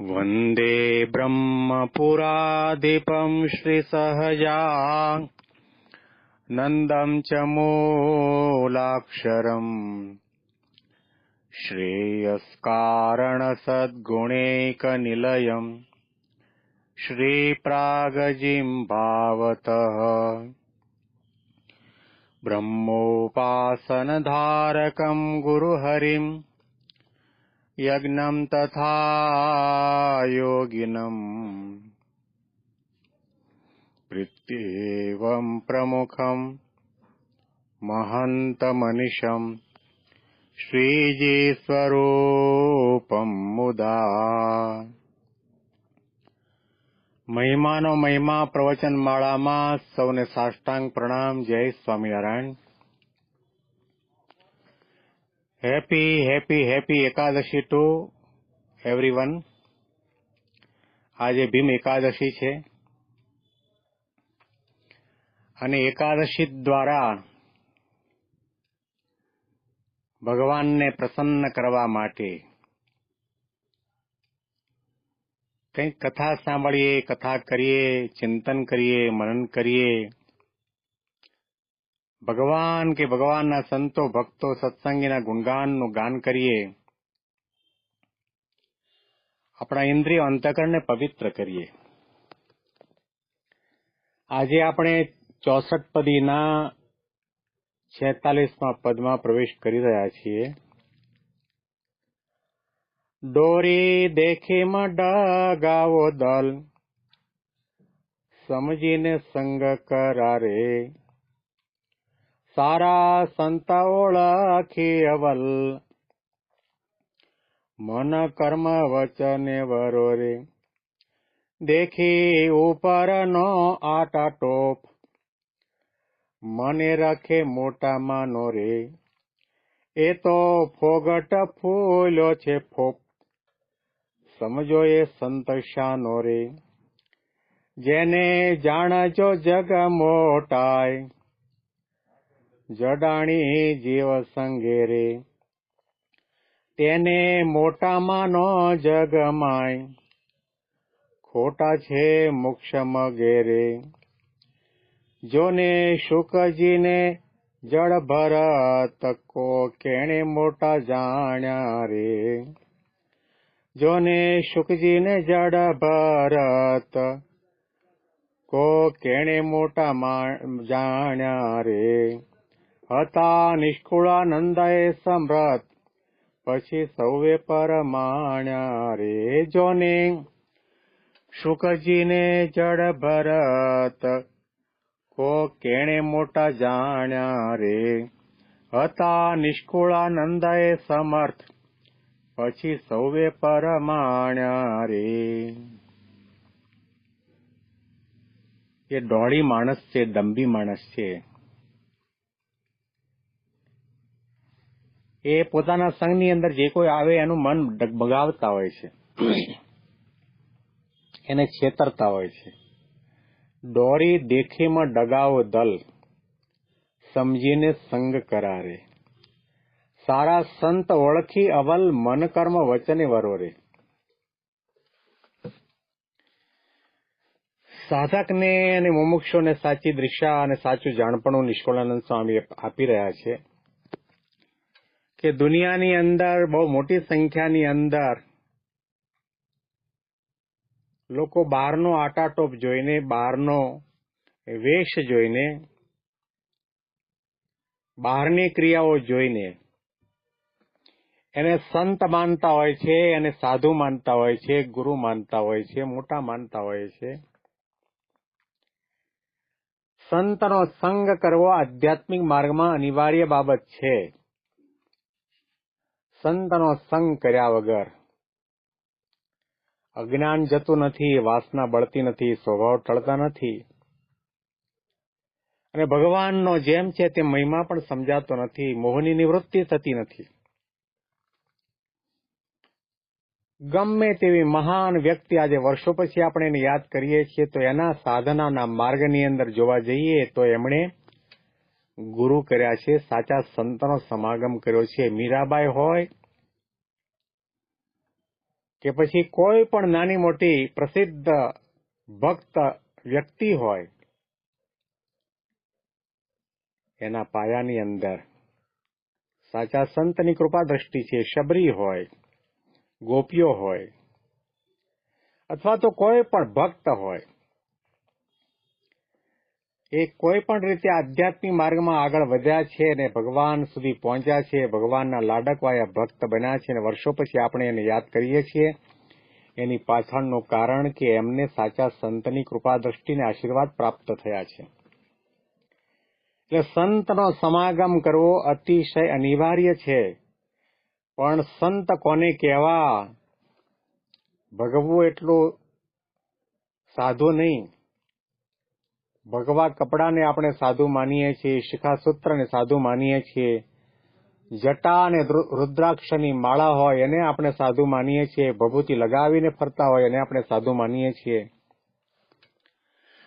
वन्दे ब्रह्मपुराधिपम् श्रीसहजा। नन्दम् च मूलाक्षरम्। श्रेयस्कारणसद्गुणैकनिलयम्। श्रीप्रागजिम् भावतः ब्रह्मोपासनधारकम् गुरुहरिम् यज्ञम् तथा योगिनम् प्रीत्येवम् प्रमुखम् महन्तमनिशम् શ્રીજી મુદા મહિમાનો મહિમા પ્રવચન માળામાં સૌને સાષ્ટાંગ પ્રણામ જય Swaminarayan Happy happy happy Ekadashi to everyone આજે ભીમ એકાદશી છે અને એકાદશી દ્વારા ભગવાનને પ્રસન્ન કરવા માટે કંઈક કથા સાંભળીએ કથા કરીએ ચિંતન કરીએ મનન કરીએ ભગવાન કે ભગવાનના સંતો, ભક્તો, સત્સંગીના ગુણગાનનું ગાન કરીએ. આપણા ઇન્દ્રિય અંતકરણને પવિત્ર કરીએ. આજે આપણે ચોસઠ પદીના છેતાલીસમાં પદમાં પ્રવેશ કરી રહ્યા છીએ. ડોરી દેખીમાં ડગાવો દલ, સમજીને સંગ કરારે. સારા સંત ઓળખી અવલ મન કર્મ વચને વરોરે દેખી ઉપરનો આટા ટોપ મને રાખે મોટા માનો રે એ તો ફોગટ ફૂલ્યો છે ફોપ સમજો એ સંત શાનો રે જેને જાણજો જગ મોટાય જડાણી જીવ સંગે રે. તેને મોટામાં નો જગમાય. ખોટા છે મોક્ષ મગેરે જોને શુકજીને જળ ભરત કો કેણે મોટા જાણ્યા રે. જોને શુકજીને જળ ભરત કો કેણે મોટા જાણ્યા રે. હતા નિષ્કુળાનંદએ સમૃત પછી સૌએ પરમાણ્યા રે જોને. શુકજીને જડ ભરત. કો કેણે મોટા જાણ્યા રે? હતા નિષ્કુળાનંદએ સમર્થ. પછી સૌએ પરમાણ્યા રે. એ દોડી માણસ છે, દંભી માણસ છે. એ પોતાના સંઘની અંદર જે કોઈ આવે એનું મન ડગમગાવતા હોય છે. એને છેતરતા હોય છે. દોરી દેખીમાં ડગાવો દલ, સમજીને સંગ કરારે. સારા સંત ઓળખી અવલ મન કર્મ વચને વરોરે. સાધકને અને મુમુક્ષોને સાચી દિશા અને સાચું જાણપણું નિષ્કુળાનંદ સ્વામી આપી રહ્યા છે. કે દુનિયાની અંદર, બહુ મોટી સંખ્યાની અંદર લોકો બહારનો આટાટોપ જોઈને, બહારનો વેશ જોઈને, બહારની ક્રિયાઓ જોઈને એને સંત માનતા હોય છે, એને સાધુ માનતા હોય છે, ગુરુ માનતા હોય છે, મોટા માનતા હોય છે. સંતનો સંગ કરવો આધ્યાત્મિક માર્ગમાં અનિવાર્ય બાબત છે. સંતનો સંગ કર્યા વગર અજ્ઞાન જતું નથી, વાસના બળતી નથી, સ્વભાવ ટળતા નથી. અને ભગવાનનો જેમ છે તે મહિમા પણ સમજાતો નથી, મોહની નિવૃત્તિ થતી નથી. ગમે તેવી મહાન વ્યક્તિ આજે વર્ષો પછી આપણે એને યાદ કરીએ છીએ, તો એના સાધનાના માર્ગની અંદર જોવા જઈએ તો એમણે ગુરુ કર્યા છે, સાચા સંતનો સમાગમ કર્યો છે. મીરાબાઈ હોય કે પછી કોઈ પણ નાની મોટી પ્રસિદ્ધ ભક્ત વ્યક્તિ હોય, એના પાયાની અંદર સાચા સંતની કૃપા દ્રષ્ટિ છે. શબરી હોય, ગોપીઓ હોય, અથવા તો કોઈ પણ ભક્ત હોય એ કોઈ પણ રીતે આધ્યાત્મિક માર્ગમાં આગળ વધ્યા છે અને ભગવાન સુધી પહોંચ્યા છે, ભગવાનના લાડકવાયા ભક્ત બન્યા છે અને વર્ષો પછી આપણે એને યાદ કરીએ છીએ. એની પાછળનું કારણ કે એમને સાચા સંતની કૃપા દ્રષ્ટિને આશીર્વાદ પ્રાપ્ત થયા છે. એટલે સંતનો સમાગમ કરવો અતિશય અનિવાર્ય છે. પણ સંત કોને કહેવા? ભગવું એટલું સાધુ નહીં. ભગવા કપડાને આપણે સાધુ માનીએ છીએ શિખા સૂત્રને સાધુ માનીએ છીએ, જટા અને રુદ્રાક્ષની માળા હોય એને આપણે સાધુ માનીએ છીએ, ભભૂતિ લગાવીને ફરતા હોય એને આપણે સાધુ માનીએ છીએ.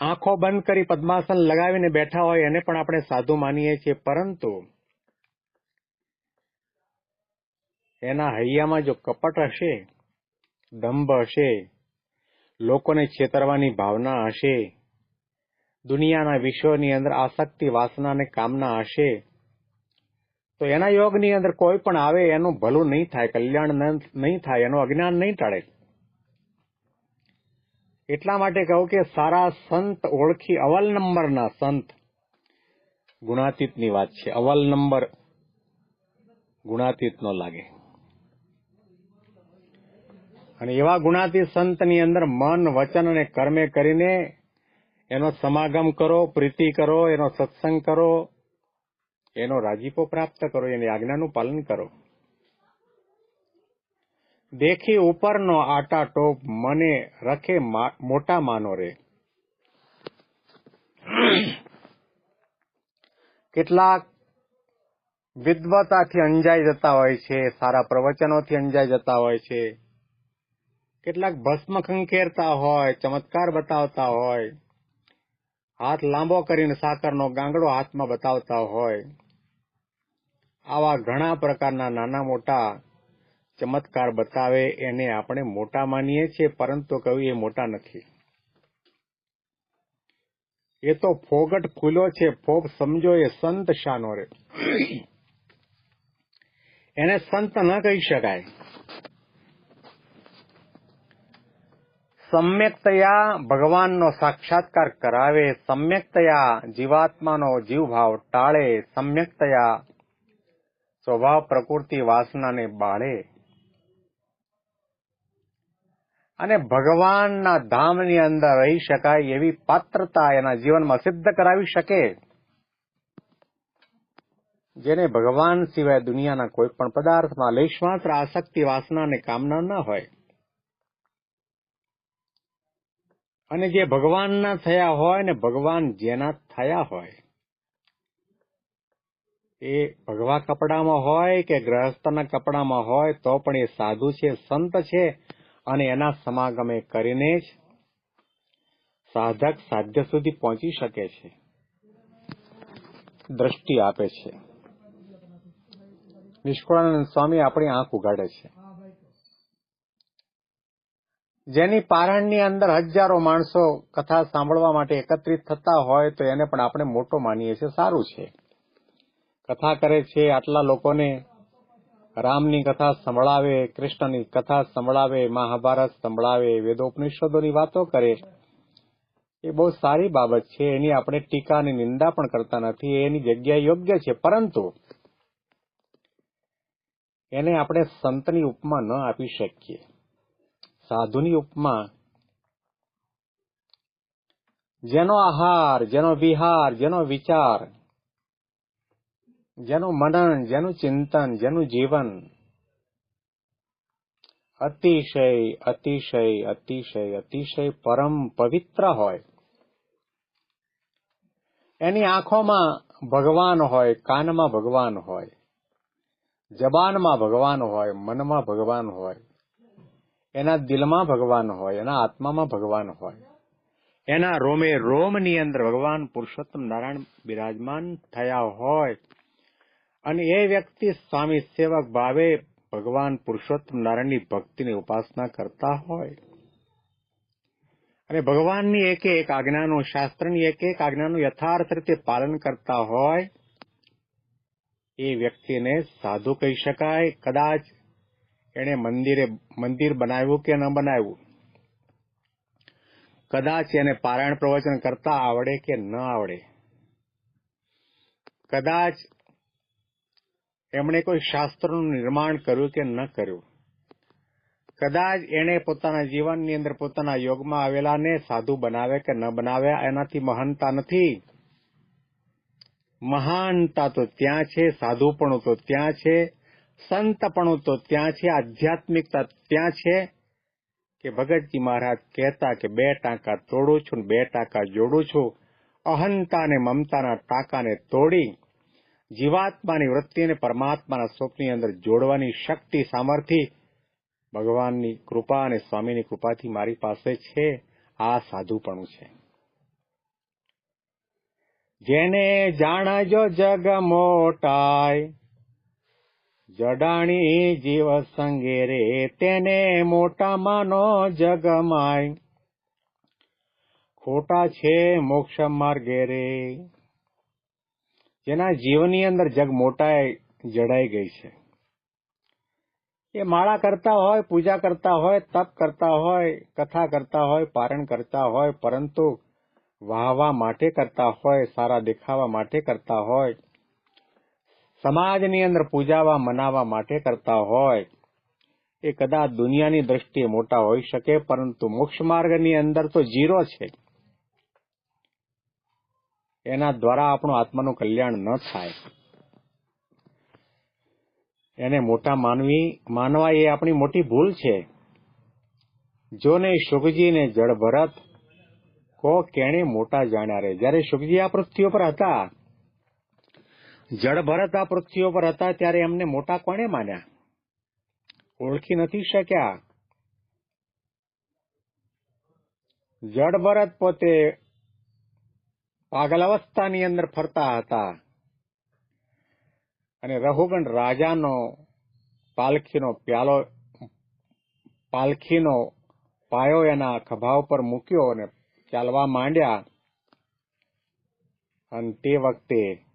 આંખો બંધ કરી પદ્માસન લગાવીને બેઠા હોય એને પણ આપણે સાધુ માનીએ છીએ, પરંતુ એના હૈયામાં જો કપટ હશે, દંભ હશે, લોકોને છેતરવાની ભાવના હશે દુનિયાના વિશ્વની અંદર આસક્તિ, વાસના અને કામના હશે. તો એના યોગની અંદર કોઈ પણ આવે, એનું ભલું નહીં થાય, કલ્યાણ નહીં થાય, એનું અજ્ઞાન નહીં ટળે. એટલા માટે કહું કે સારા સંત ઓળખી અવલ નંબરના સંત ગુણાતીતની વાત છે. અવલ નંબર ગુણાતીત નો લાગે. અને એવા ગુણાતીત સંતની અંદર મન, વચન અને કર્મે કરીને એનો સમાગમ કરો, પ્રીતિ કરો, એનો સત્સંગ કરો, એનો રાજીપો પ્રાપ્ત કરો, એની આજ્ઞાનું પાલન કરો. દેખી ઉપરનો આટા ટોપ મને રખે મોટા માનો રે કેટલાક વિદ્વતાથી અંજાઈ જતા હોય છે, સારા પ્રવચનોથી અંજાઈ જતા હોય છે. કેટલાક ભસ્મ ખંખેરતા હોય, ચમત્કાર બતાવતા હોય. હાથ લાંબો કરીને સાકરનો ગાંગડો હાથમાં બતાવતા હોય. આવા ઘણા પ્રકારના નાના મોટા ચમત્કાર બતાવે એને આપણે મોટા માનીએ છીએ, પરંતુ કવિ એ મોટા નથી. એ તો ફોગટ ફૂલો છે, ફોગ સમજો એ સંત શાનો રે. એને સંત ન કહી શકાય. સમ્યકતયા ભગવાનનો સાક્ષાત્કાર કરાવે સમ્યકતયા જીવાત્માનો જીવભાવ ટાળે સમ્યકતયા સ્વભાવ પ્રકૃતિ વાસનાને બાળે અને ભગવાનના ધામની અંદર રહી શકાય એવી પાત્રતા એના જીવનમાં સિદ્ધ કરાવી શકે. જેને ભગવાન સિવાય દુનિયાના કોઈ પણ પદાર્થમાં લેશમાત્ર આસક્તિ, વાસના અને કામના ન હોય. અને જે ભગવાનના થયા હોય ને ભગવાન જેના થયા હોય, એ ભગવા કપડામાં હોય કે ગ્રહસ્થના કપડામાં હોય, તો પણ એ સાધુ છે, સંત છે, અને એના સમાગમે કરીને જ સાધક સાધ્ય સુધી પહોંચી શકે છે. દ્રષ્ટિ આપે છે. નિષ્કુળાનંદ સ્વામી આપણી આંખ ઉગાડે છે. જેની પારણની અંદર હજારો માણસો કથા સાંભળવા માટે એકત્રિત થતા હોય તો એને પણ આપણે મોટો માનીએ છીએ, સારું છે. કથા કરે છે, આટલા લોકોને રામની કથા સંભળાવે, કૃષ્ણની કથા સંભળાવે, મહાભારત સંભળાવે, વેદોપનિષદોની વાતો કરે. એ બહુ સારી બાબત છે, એની આપણે ટીકા અને નિંદા પણ કરતા નથી, એની જગ્યા યોગ્ય છે, પરંતુ એને આપણે સંતની ઉપમા ન આપી શકીએ. સાધુની ઉપમા જેનો આહાર જેનો વિહાર જેનો વિચાર જેનું મનન જેનું ચિંતન જેનું જીવન અતિશય અતિશય અતિશય અતિશય પરમ પવિત્ર હોય એની આંખોમાં ભગવાન હોય કાનમાં ભગવાન હોય જબાનમાં ભગવાન હોય મનમાં ભગવાન હોય એના દિલમાં ભગવાન હોય, એના આત્મામાં ભગવાન હોય. એના રોમે રોમની અંદર ભગવાન પુરુષોત્તમ નારાયણ બિરાજમાન થયા હોય. અને એ વ્યક્તિ સ્વામી સેવક ભાવે ભગવાન પુરુષોત્તમ નારાયણની ભક્તિની ઉપાસના કરતા હોય. અને ભગવાનની એક એક આજ્ઞાનું, શાસ્ત્રની એક એક આજ્ઞાનું યથાર્થ રીતે પાલન કરતા હોય. એ વ્યક્તિને સાધુ કહી શકાય, કદાચ એણે મંદિરે, મંદિર બનાવ્યું કે ન બનાવ્યું? કદાચ એને પારાયણ પ્રવચન કરતા આવડે કે ન આવડે? કદાચ એમણે કોઈ શાસ્ત્રનું નિર્માણ કર્યું કે ન કર્યું? કદાચ એણે પોતાના જીવનની અંદર પોતાના યોગમાં આવેલાને સાધુ બનાવે કે ન બનાવ્યા એનાથી મહાનતા નથી? મહાનતા તો ત્યાં છે સાધુપણું તો ત્યાં છે. સંતપણું તો ત્યાં છે, આધ્યાત્મિકતા ત્યાં છે કે ભગતજી મહારાજ કહેતા કે બે ટાંકા તોડું છું ને બે ટાંકા જોડું છું. અહંતા અને મમતાના ટાંકાને તોડી જીવાત્માની વૃત્તિને પરમાત્માના સ્વપ્નની અંદર જોડવાની શક્તિ, સામર્થ્ય ભગવાનની કૃપા અને સ્વામીની કૃપાથી મારી પાસે છે. આ સાધુપણું છે. જેને જાણજો જગ મોટાય જડાણી જીવ સંગે રે તેને મોટા માનો જગમાય. ખોટા છે મોક્ષ માર્ગે રે. જેના જીવની અંદર જગ મોટા જડાઈ ગઈ છે. એ માળા કરતા હોય, પૂજા કરતા હોય, તપ કરતા હોય, કથા કરતા હોય, પારણ કરતા હોય, પરંતુ વાહવા માટે કરતા હોય, સારા દેખાવા માટે કરતા હોય સમાજની અંદર પૂજાવા મનાવા માટે કરતા હોય. એ કદાચ દુનિયાની દ્રષ્ટિએ મોટા હોઈ શકે, પરંતુ મોક્ષ માર્ગની અંદર તો જીરો છે. એના દ્વારા આપણું આત્માનું કલ્યાણ ન થાય. એને મોટા માનવી માનવા એ આપણી મોટી ભૂલ છે. જો જોને શુકજીને જળ ભરત કો કેણે મોટા જાણ્યા રે? જયારે શુકજી આ પૃથ્વી પર હતા જળ ભરત આ પૃથ્વી પર હતા ત્યારે એમને મોટા કોણે માન્યા? ઓળખી નથી શક્યા. જળભરત પોતે પાગલ અવસ્થાની અંદર ફરતા હતા. અને રહુગણ રાજાનો પાલખીનો પ્યાલો, પાલખીનો પાયો એના ખભા ઉપર મૂક્યો અને ચાલવા માંડ્યા. અને તે વખતે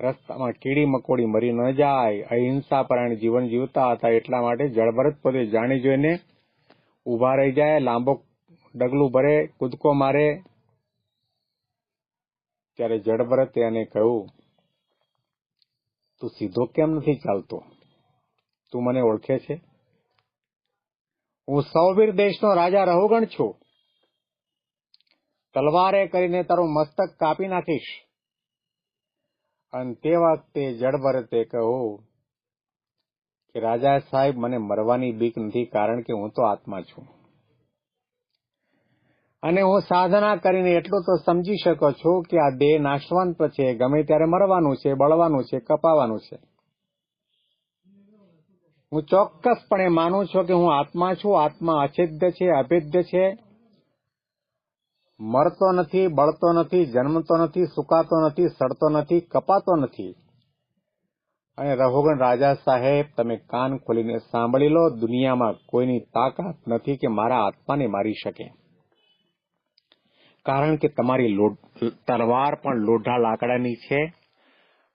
રસ્તામાં કીડી મકોડી મરી ન જાય, અહિંસા પરાયણ જીવન જીવતા હતા એટલા માટે જળભરત પોતે જાણી જોઈને ઊભા રહી જાય, લાંબો ડગલું ભરે, કૂદકો મારે. ત્યારે જળભરતે એને કહ્યું, તું સીધો કેમ નથી ચાલતો? તું મને ઓળખે છે? હું સૌવીર દેશનો રાજા રહોગણ છું. તલવારે કરીને તારું મસ્તક કાપી નાખીશ. અને તે વખતે જડભરતે કહ્યું કે રાજા સાહેબ મને મરવાની બીક નથી કારણ કે હું તો આત્મા છું. અને હું સાધના કરીને એટલું તો સમજી શકો છું કે આ દેહ નાશવંત છે. ગમે ત્યારે મરવાનું છે, બળવાનું છે, કપાવાનું છે. હું ચોક્કસપણે માનું છું કે હું આત્મા છું. આત્મા અછેદ્ય છે, અભેદ્ય છે. મરતો નથી, બળતો નથી, જન્મતો નથી, સુકાતો નથી, સડતો નથી, કપાતો નથી. અને રઘુગણ રાજા સાહેબ, તમે કાન ખોલીને સાંભળી લો, દુનિયામાં કોઈની તાકાત નથી કે મારા આત્માને મારી શકે. કારણ કે તમારી તલવાર પણ લોઢા લાકડાની છે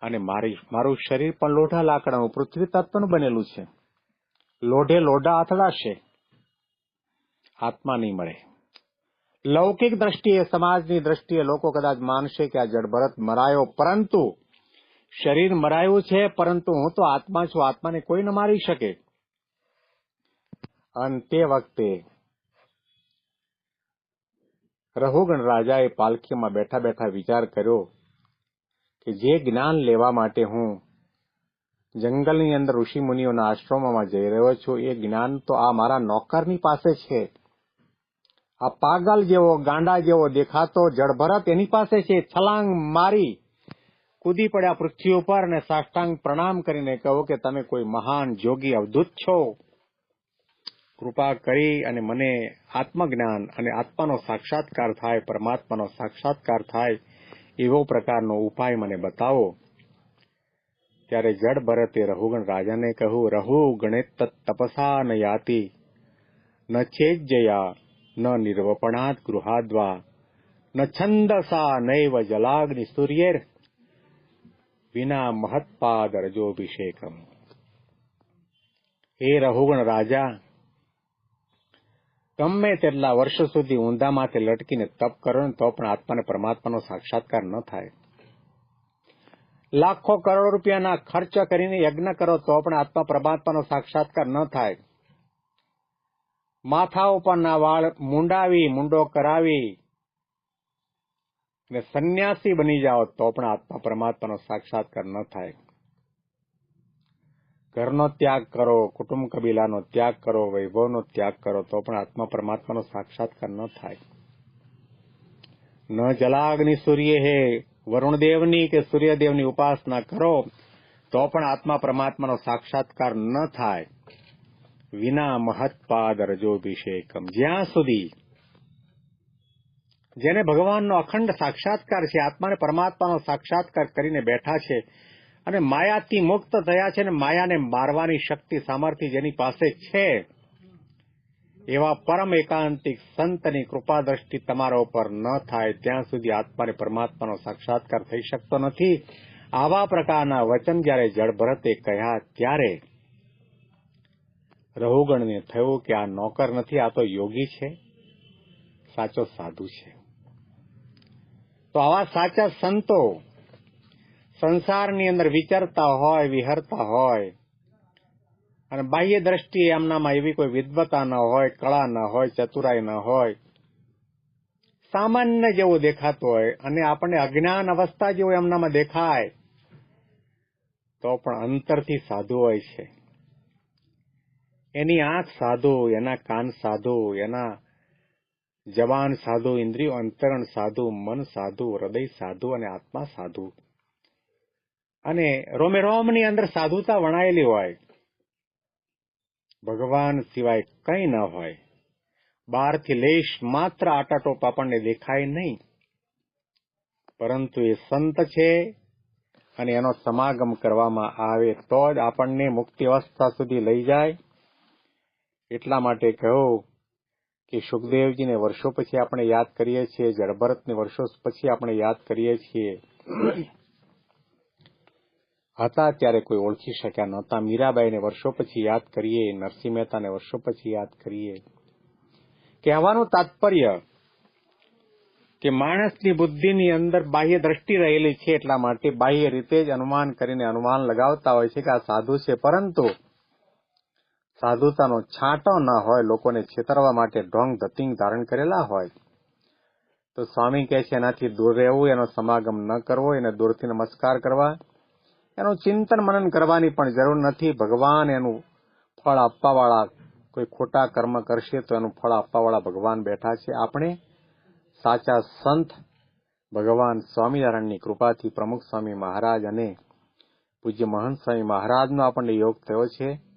અને મારી, મારું શરીર પણ લોઢા લાકડાનું, પૃથ્વી તત્વનું બનેલું છે. લોઢે લોઢા અથડાશે. આત્મા નહીં મળે. લૌકિક દ્રષ્ટિએ, સમાજની દ્રષ્ટિએ લોકો કદાચ માનશે કે આ જડભરત મરાયો, પરંતુ શરીર મરાયું છે, પરંતુ હું તો આત્મા છું, આત્માને કોઈ ન મારી શકે. અને તે વખતે રઘુગણ રાજાએ પાલખીમાં બેઠા બેઠા વિચાર કર્યો કે જે જ્ઞાન લેવા માટે હું જંગલની અંદર ઋષિ મુનિઓના આશ્રમોમાં જઈ રહ્યો છું, એ જ્ઞાન તો આ મારા નોકરની પાસે છે. આ પાગલ જેવો, ગાંડા જેવો દેખાતો જળભરત એની પાસે છે. છલાંગ મારી. કૂદી પડ્યા પૃથ્વી ઉપર અને સાષ્ટાંગ પ્રણામ કરીને કહો કે તમે કોઈ મહાન જોગી અવધૂત છો. કૃપા કરી અને મને આત્મજ્ઞાન અને આત્માનો સાક્ષાત્કાર થાય, પરમાત્માનો સાક્ષાત્કાર થાય એવો પ્રકારનો ઉપાય મને બતાવો. ત્યારે જડ ભરતે રહુગણ રાજાને કહ્યું રહુ ગણિત તપસા ન યાતિ, ન છેજ ન નિર્વપણાત ગૃહાદ્વા ન છંદસા નૈવ જલાગ્નિ સૂર્યેર વિના મહત્પાદ રજોભિષેકમ હે રહુગણ રાજા ગમે તેટલા વર્ષો સુધી ઊંધામાંથી લટકીને તપ કરો ને તો પણ આત્માને પરમાત્માનો સાક્ષાત્કાર ન થાય લાખો કરોડો રૂપિયાના ખર્ચ કરીને યજ્ઞ કરો તો પણ આત્મા પરમાત્માનો સાક્ષાત્કાર ન થાય માથા ઉપરના વાળ મુંડાવી, મુંડો કરાવી. ને સંન્યાસી બની જાઓ તો પણ આત્મા પરમાત્માનો સાક્ષાત્કાર ન થાય. ઘરનો ત્યાગ કરો, કુટુંબ કબીલાનો ત્યાગ કરો, વૈભવનો ત્યાગ કરો તો પણ આત્મા પરમાત્માનો સાક્ષાત્કાર ન થાય. ન જલાગ્નિ સૂર્ય હે, વરુણદેવની કે સૂર્યદેવની ઉપાસના કરો તો પણ આત્મા પરમાત્માનો સાક્ષાત્કાર ન થાય. વિના મહત્પાદ રજોભિષેકમ જ્યાં સુધી જેને ભગવાનનો અખંડ સાક્ષાત્કાર છે, આત્માને પરમાત્માનો સાક્ષાત્કાર કરીને બેઠા છે અને માયાથી મુક્ત થયા છે અને માયાને મારવાની શક્તિ, સામર્થ્ય જેની પાસે છે, એવા પરમ એકાંતિક સંતની કૃપા દ્રષ્ટિ તમારા ઉપર ન થાય. ત્યાં સુધી આત્માને પરમાત્માનો સાક્ષાત્કાર થઈ શકતો નથી. આવા પ્રકારના વચન જ્યારે જળભરતે કહ્યા, ત્યારે રહુગણને થયું કે આ નોકર નથી, આ તો યોગી છે. સાચો સાધુ છે. તો આવા સાચા સંતો સંસારની અંદર વિચારતા હોય, વિહરતા હોય, અને બાહ્ય દ્રષ્ટિએ એમનામાં એવી કોઈ વિદ્વતા ન હોય, કળા ન હોય, ચતુરાઈ ન હોય, સામાન્ય જેવું દેખાતું હોય, અને આપણને અજ્ઞાન અવસ્થા જેવું એમનામાં દેખાય, તો પણ અંતરથી સાધુ હોય છે. એની આંખ સાધુ, એના કાન સાધુ, એના જવાન સાધુ, ઇન્દ્રિયો અંતરણ સાધુ, મન સાધુ, હૃદય સાધુ અને આત્મા સાધુ. અને રોમે રોમની અંદર સાધુતા વણાયેલી હોય. ભગવાન સિવાય કંઈ ન હોય. બહારથી લેશ માત્ર આટાટોપ આપણને દેખાય નહીં. પરંતુ એ સંત છે અને એનો સમાગમ કરવામાં આવે તો જ આપણને મુક્તિ અવસ્થા સુધી લઈ જાય. એટલા માટે કહું કે સુખદેવજીને વર્ષો પછી આપણે યાદ કરીએ છીએ જળભરતને વર્ષો પછી આપણે યાદ કરીએ છીએ. હતા ત્યારે કોઈ ઓળખી શક્યા નહોતા. મીરાબાઈને વર્ષો પછી યાદ કરીએ, નરસિંહ મહેતાને વર્ષો પછી યાદ કરીએ. કહેવાનું તાત્પર્ય કે માણસની બુદ્ધિની અંદર બાહ્ય દ્રષ્ટિ રહેલી છે એટલા માટે બાહ્ય રીતે જ અનુમાન કરીને અનુમાન લગાવતા હોય છે કે આ સાધુ છે. પરંતુ સાધુતાનો છાંટો ન હોય, લોકોને છેતરવા માટે ઢોંગ, ધતિંગ ધારણ કરેલા હોય. તો સ્વામી કહે છે, એનાથી દૂર રહેવું, એનો સમાગમ ન કરવો, એને દૂરથી નમસ્કાર કરવા. એનું ચિંતન મનન કરવાની પણ જરૂર નથી. ભગવાન એનું ફળ આપવાવાળા કોઈ ખોટા કર્મ કરશે તો એનું ફળ આપવાવાળા ભગવાન બેઠા છે. આપણે સાચા સંત ભગવાન સ્વામિનારાયણની કૃપાથી પ્રમુખ સ્વામી મહારાજ અને પૂજ્ય મહંત સ્વામી મહારાજનો આપણને યોગ થયો છે.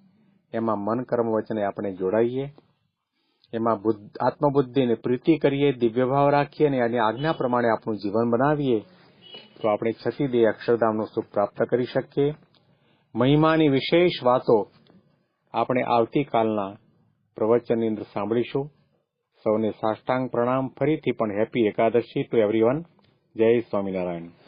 એમાં મન, કર્મ વચને આપણે જોડાઈએ. એમાં આત્મબુદ્ધિને પ્રીતિ કરીએ દિવ્ય ભાવ રાખીએ અને એની આજ્ઞા પ્રમાણે આપણું જીવન બનાવીએ. તો આપણે છતીદે અક્ષરધામનું સુખ પ્રાપ્ત કરી શકીએ. મહિમાની વિશેષ વાતો આપણે આવતીકાલના પ્રવચનની અંદર સાંભળીશું. સૌને સાષ્ટાંગ પ્રણામ. ફરીથી પણ હેપી એકાદશી ટુ એવરીવન. જય સ્વામિનારાયણ.